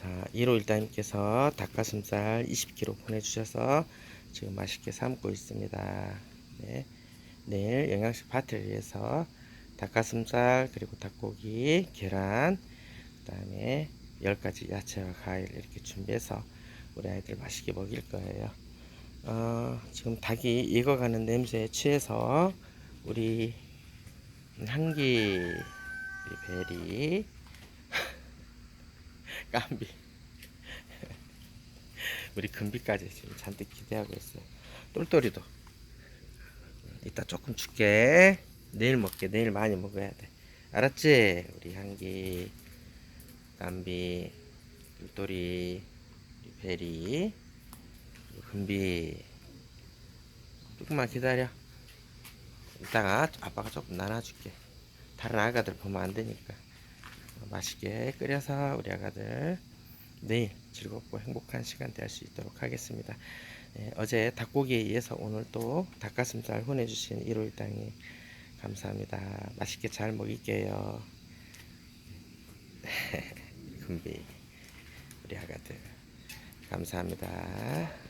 자, 1호 일당님께서 닭가슴살 20kg 보내주셔서 지금 맛있게 삶고 있습니다. 네. 내일 영양식 파티를 위해서 닭가슴살 그리고 닭고기, 계란, 그 다음에 10가지 야채와 과일 이렇게 준비해서 우리 아이들 맛있게 먹일 거예요. 어, 지금 닭이 익어가는 냄새에 취해서 우리 한기, 우리 베리, 깜비, 우리 금비까지 지금 잔뜩 기대하고 있어요. 똘똘이도 이따 조금 줄게. 내일 먹게. 내일 많이 먹어야 돼. 알았지? 우리 향기, 깜비, 똘똘이, 베리, 금비. 조금만 기다려. 이따가 아빠가 조금 나눠줄게. 다른 아가들 보면 안 되니까. 맛있게 끓여서 우리 아가들 내일 즐겁고 행복한 시간 될 수 있도록 하겠습니다. 예, 어제 닭고기에 의해서 오늘 또 닭가슴살 보내주신 1호 일당이 감사합니다. 맛있게 잘 먹일게요. 금비 우리 아가들 감사합니다.